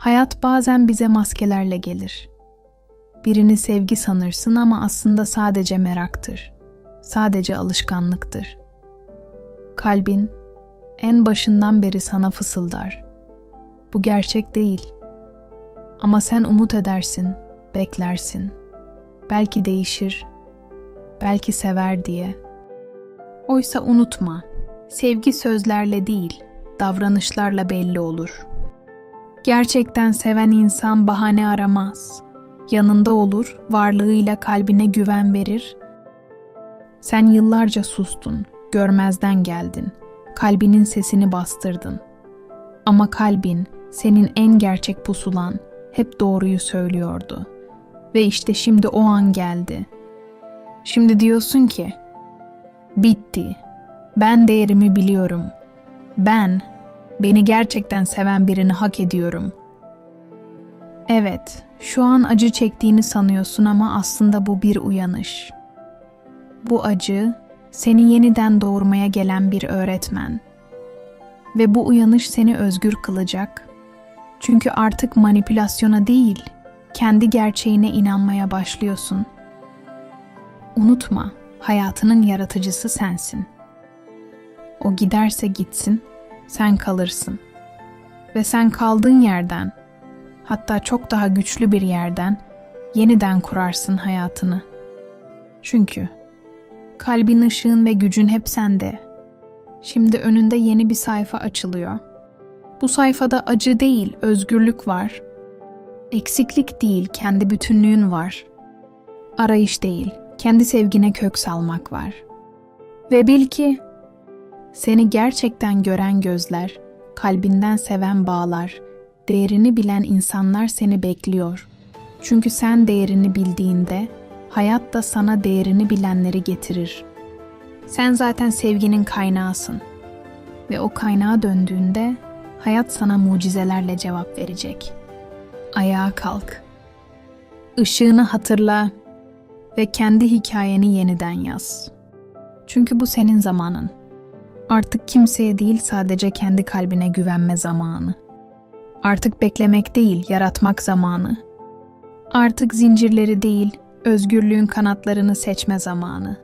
Hayat bazen bize maskelerle gelir. Birini sevgi sanırsın ama aslında sadece meraktır. Sadece alışkanlıktır. Kalbin en başından beri sana fısıldar. Bu gerçek değil. Ama sen umut edersin, beklersin. Belki değişir, belki sever diye. Oysa unutma, sevgi sözlerle değil, davranışlarla belli olur. Gerçekten seven insan bahane aramaz. Yanında olur, varlığıyla kalbine güven verir. Sen yıllarca sustun, görmezden geldin. Kalbinin sesini bastırdın. Ama kalbin senin en gerçek pusulan hep doğruyu söylüyordu. Ve işte şimdi o an geldi. Şimdi diyorsun ki, bitti. Ben değerimi biliyorum. Ben beni gerçekten seven birini hak ediyorum. Evet, şu an acı çektiğini sanıyorsun ama aslında bu bir uyanış. Bu acı seni yeniden doğurmaya gelen bir öğretmen. Ve bu uyanış seni özgür kılacak. Çünkü artık manipülasyona değil, kendi gerçeğine inanmaya başlıyorsun. Unutma, hayatının yaratıcısı sensin. O giderse gitsin, sen kalırsın. Ve sen kaldığın yerden, hatta çok daha güçlü bir yerden yeniden kurarsın hayatını. Çünkü kalbin ışığın ve gücün hep sende. Şimdi önünde yeni bir sayfa açılıyor. Bu sayfada acı değil, özgürlük var. Eksiklik değil, kendi bütünlüğün var. Arayış değil, kendi sevgine kök salmak var. Ve bil ki seni gerçekten gören gözler, kalbinden seven bağlar, değerini bilen insanlar seni bekliyor. Çünkü sen değerini bildiğinde hayat da sana değerini bilenleri getirir. Sen zaten sevginin kaynağısın. Ve o kaynağa döndüğünde hayat sana mucizelerle cevap verecek. Ayağa kalk. Işığını hatırla ve kendi hikayeni yeniden yaz. Çünkü bu senin zamanın. Artık kimseye değil sadece kendi kalbine güvenme zamanı. Artık beklemek değil, yaratmak zamanı. Artık zincirleri değil, özgürlüğün kanatlarını seçme zamanı.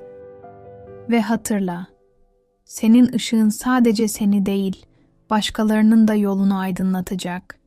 Ve hatırla, senin ışığın sadece seni değil, başkalarının da yolunu aydınlatacak.